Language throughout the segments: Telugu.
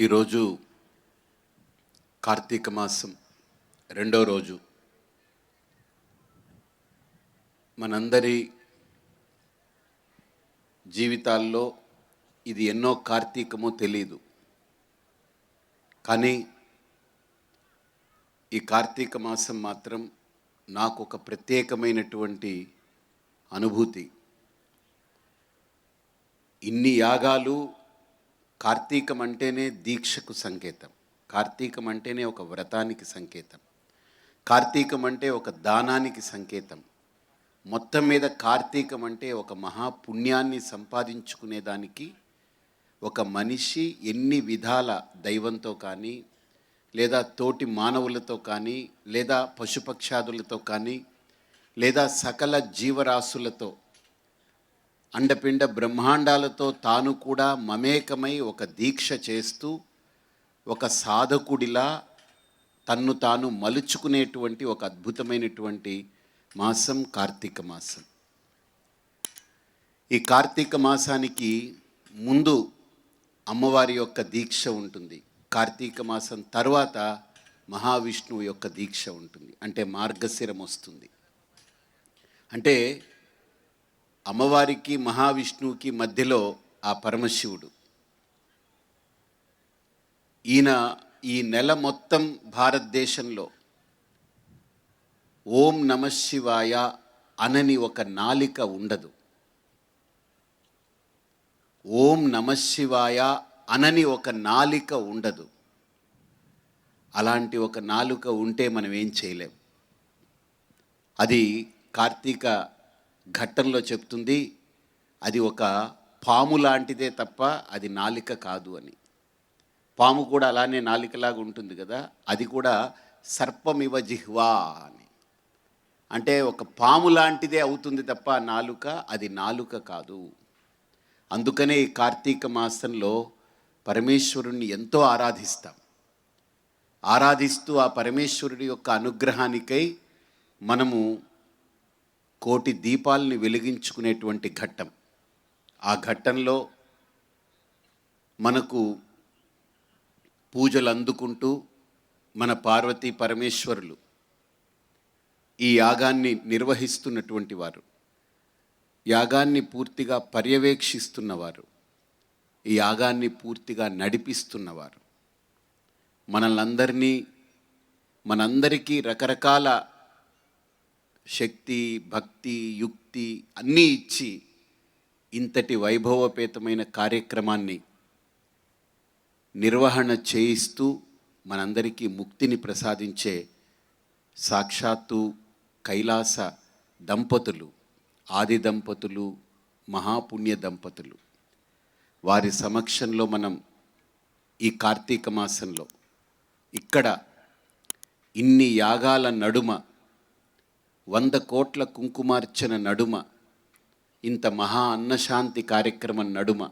ఈరోజు కార్తీక మాసం రెండో రోజు. మనందరి జీవితాల్లో ఇది ఎన్నో కార్తీకమో తెలియదు కానీ ఈ కార్తీక మాసం మాత్రం నాకు ఒక ప్రత్యేకమైనటువంటి అనుభూతి. ఇన్ని యాగాలు కార్తీకం అంటేనే దీక్షకు సంకేతం. కార్తీకం అంటేనే ఒక వ్రతానికి సంకేతం. కార్తీకం అంటే ఒక దానానికి సంకేతం. మొత్తం మీద కార్తీకం అంటే ఒక మహాపుణ్యాన్ని సంపాదించుకునేదానికి ఒక మనిషి ఎన్ని విధాల దైవంతో కానీ లేదా తోటి మానవులతో కానీ లేదా పశుపక్షాదులతో కానీ లేదా సకల జీవరాశులతో అండపిండ బ్రహ్మాండాలతో తాను కూడా మమేకమై ఒక దీక్ష చేస్తూ ఒక సాధకుడిలా తన్ను తాను మలుచుకునేటువంటి ఒక అద్భుతమైనటువంటి మాసం కార్తీక మాసం. ఈ కార్తీక మాసానికి ముందు అమ్మవారి యొక్క దీక్ష ఉంటుంది. కార్తీక మాసం తర్వాత మహావిష్ణువు యొక్క దీక్ష ఉంటుంది. అంటే మార్గశిరం వస్తుంది. అంటే అమ్మవారికి మహావిష్ణువుకి మధ్యలో ఆ పరమశివుడు. ఈయన ఈ నెల మొత్తం భారతదేశంలో ఓం నమ శివాయ అనని ఒక నాలిక ఉండదు. ఓం నమ శివాయ అనని ఒక నాలిక ఉండదు. అలాంటి ఒక నాలుక ఉంటే మనం ఏం చేయలేం. అది కార్తీక ఘట్టంలో చెప్తుంది అది ఒక పాము లాంటిదే తప్ప అది నాలిక కాదు అని. పాము కూడా అలానే నాలికలాగా ఉంటుంది కదా అది కూడా సర్పమివ జిహ్వా అని. అంటే ఒక పాము లాంటిదే అవుతుంది తప్ప నాలుక అది నాలుక కాదు. అందుకనే ఈ కార్తీక మాసంలో పరమేశ్వరుణ్ణి ఎంతో ఆరాధిస్తాం. ఆరాధిస్తూ ఆ పరమేశ్వరుడి యొక్క అనుగ్రహానికై మనము కోటి దీపాలని వెలిగించుకునేటువంటి ఘట్టం. ఆ ఘట్టంలో మనకు పూజలు అందుకుంటూ మన పార్వతీ పరమేశ్వరులు ఈ యాగాన్ని నిర్వహిస్తున్నటువంటి వారు. యాగాన్ని పూర్తిగా పర్యవేక్షిస్తున్నవారు. ఈ యాగాన్ని పూర్తిగా నడిపిస్తున్నవారు. మనల్నందరినీ మనందరికీ రకరకాల శక్తి భక్తి యుక్తి అన్నీ ఇచ్చి ఇంతటి వైభవపేతమైన కార్యక్రమాన్ని నిర్వహణ చేయిస్తూ మనందరికీ ముక్తిని ప్రసాదించే సాక్షాత్తు కైలాస దంపతులు ఆది దంపతులు మహాపుణ్య దంపతులు. వారి సమక్షంలో మనం ఈ కార్తీక మాసంలో ఇక్కడ ఇన్ని యాగాల నడుమ వంద కోట్ల కుంకుమార్చన నడుమ ఇంత మహా అన్నశాంతి కార్యక్రమం నడుమ.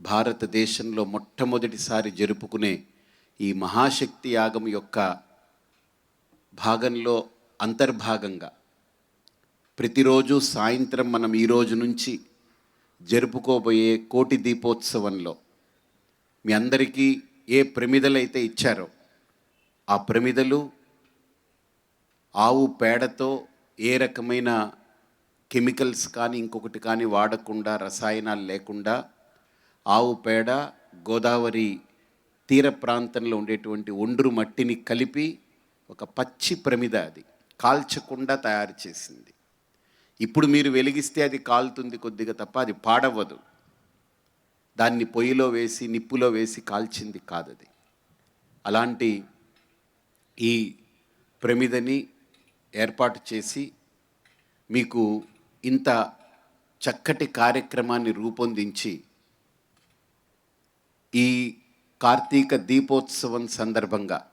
భారతదేశంలో మొట్టమొదటిసారి జరుపుకునే ఈ మహాశక్తి యాగం యొక్క భాగంలో అంతర్భాగంగా ప్రతిరోజు సాయంత్రం మనం ఈ రోజు నుంచి జరుపుకోబోయే కోటి దీపోత్సవంలో మీ అందరికీ ఏ ప్రమిదలైతే ఇచ్చారో ఆ ప్రమిదలు ఆవు పేడతో ఏ రకమైన కెమికల్స్ కానీ ఇంకొకటి కానీ వాడకుండా రసాయనాలు లేకుండా ఆవు పేడ గోదావరి తీర ప్రాంతంలో ఉండేటువంటి ఒండ్రు మట్టిని కలిపి ఒక పచ్చి ప్రమిద అది కాల్చకుండా తయారు చేసింది. ఇప్పుడు మీరు వెలిగిస్తే అది కాలుతుంది కొద్దిగా తప్ప అది పాడవ్వదు. దాన్ని పొయ్యిలో వేసి నిప్పులో వేసి కాల్చింది కాదది. అలాంటి ఈ ప్రమిదని ఏర్పాటు చేసి మీకు ఇంత చక్కటి కార్యక్రమాన్ని రూపొందించి ఈ కార్తీక దీపోత్సవం సందర్భంగా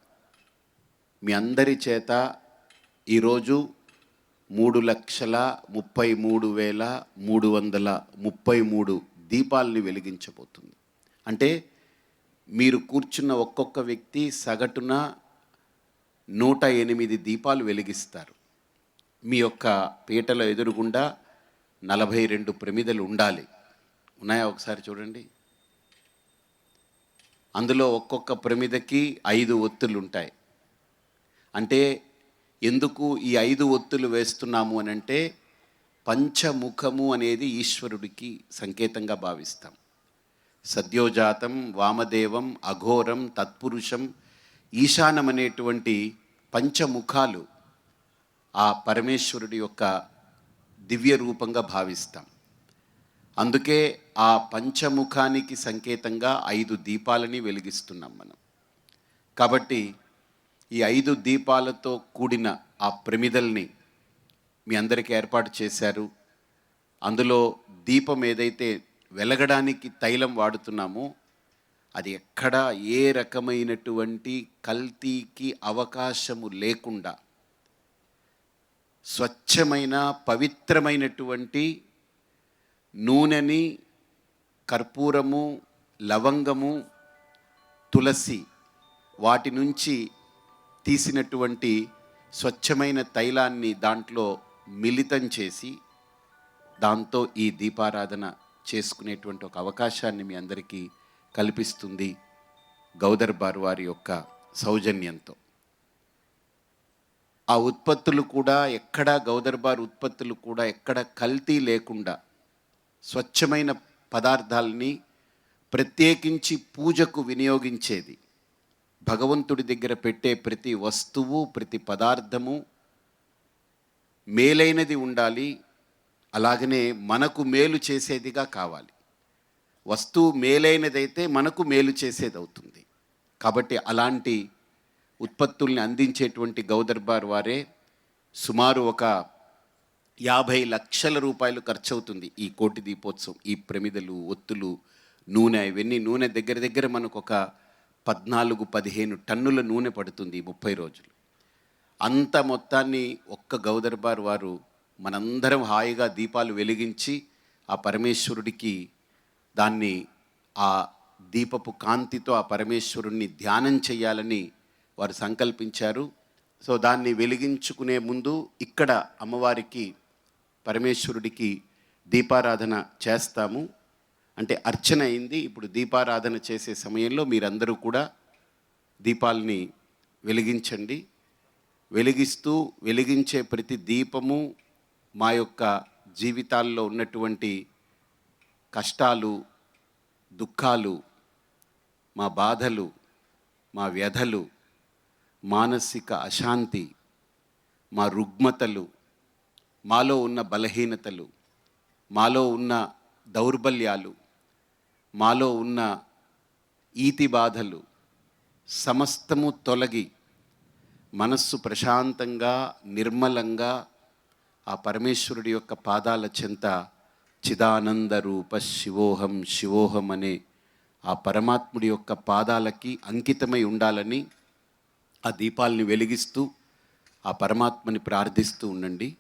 మీ అందరి చేత ఈరోజు మూడు లక్షల ముప్పై మూడు వేల మూడు వందల ముప్పై మూడు దీపాలని వెలిగించబోతుంది. అంటే మీరు కూర్చున్న ఒక్కొక్క వ్యక్తి సగటున నూట ఎనిమిది దీపాలు వెలిగిస్తారు. మీ యొక్క పీటల ఎదురుగుండా నలభై రెండు ప్రమిదలు ఉండాలి. ఉన్నాయా ఒకసారి చూడండి. అందులో ఒక్కొక్క ప్రమిదకి ఐదు ఒత్తులు ఉంటాయి అంటే ఎందుకు ఈ ఐదు ఒత్తులు వేస్తున్నాము అని అంటే పంచముఖము అనేది ఈశ్వరుడికి సంకేతంగా భావిస్తాం. సద్యోజాతం వామదేవం అఘోరం తత్పురుషం ఈశానం అనేటువంటి పంచముఖాలు ఆ పరమేశ్వరుడి యొక్క దివ్య రూపంగా భావిస్తాం. అందుకే ఆ పంచముఖానికి సంకేతంగా ఐదు దీపాలని వెలిగిస్తున్నాం మనం. కాబట్టి ఈ ఐదు దీపాలతో కూడిన ఆ ప్రమిదల్ని మీ అందరికీ ఏర్పాటు చేశారు. అందులో దీపం ఏదైతే వెలగడానికి తైలం వాడుతున్నామో అది ఎక్కడ ఏ రకమైనటువంటి కల్తీకి అవకాశము లేకుండా స్వచ్ఛమైన పవిత్రమైనటువంటి నూనెని కర్పూరము లవంగము తులసి వాటి నుంచి తీసినటువంటి స్వచ్ఛమైన తైలాన్ని దాంట్లో మిళితం చేసి దాంతో ఈ దీపారాధన చేసుకునేటువంటి ఒక అవకాశాన్ని మీ అందరికీ కల్పిస్తుంది గౌదర్బార్ వారి యొక్క సౌజన్యంతో. ఆ ఉత్పత్తులు కూడా ఎక్కడ గౌదర్బార్ ఉత్పత్తులు కూడా ఎక్కడ కల్తీ లేకుండా స్వచ్ఛమైన పదార్థాలని ప్రత్యేకించి పూజకు వినియోగించేది. భగవంతుడి దగ్గర పెట్టే ప్రతి వస్తువు ప్రతి పదార్థము మేలైనది ఉండాలి అలాగనే మనకు మేలు చేసేదిగా కావాలి. వస్తువు మేలైనదైతే మనకు మేలు చేసేది అవుతుంది కాబట్టి అలాంటి ఉత్పత్తుల్ని అందించేటువంటి గౌదర్బార్ వారే సుమారు ఒక యాభై లక్షల రూపాయలు ఖర్చు అవుతుంది ఈ కోటి దీపోత్సవం ఈ ప్రమిదలు ఒత్తులు నూనె ఇవన్నీ నూనె దగ్గర దగ్గర మనకు ఒక పద్నాలుగు పదిహేను టన్నుల నూనె పడుతుంది ముప్పై రోజులు. అంత మొత్తాన్ని ఒక్క గౌదర్బార్ వారు మనందరం హాయిగా దీపాలు వెలిగించి ఆ పరమేశ్వరుడికి దాన్ని ఆ దీపపు కాంతితో ఆ పరమేశ్వరుణ్ణి ధ్యానం చేయాలని వారు సంకల్పించారు. సో దాన్ని వెలిగించుకునే ముందు ఇక్కడ అమ్మవారికి పరమేశ్వరుడికి దీపారాధన చేస్తాము. అంటే అర్చన అయింది. ఇప్పుడు దీపారాధన చేసే సమయంలో మీరందరూ కూడా దీపాలని వెలిగించండి. వెలిగిస్తూ వెలిగించే ప్రతి దీపము మా యొక్క జీవితాల్లో ఉన్నటువంటి కష్టాలు దుఃఖాలు మా బాధలు మా వ్యధలు మానసిక అశాంతి మా రుగ్మతలు మాలో ఉన్న బలహీనతలు మాలో ఉన్న దౌర్బల్యాలు మాలో ఉన్న ఈతి బాధలు సమస్తము తొలగి మనస్సు ప్రశాంతంగా నిర్మలంగా ఆ పరమేశ్వరుడి యొక్క పాదాల చెంత చిదానంద రూప శివోహం శివోహం అనే ఆ పరమాత్ముడి యొక్క పాదాలకి అంకితమై ఉండాలని ఆ దీపాలని వెలిగిస్తూ ఆ పరమాత్మని ప్రార్థిస్తూ ఉండండి.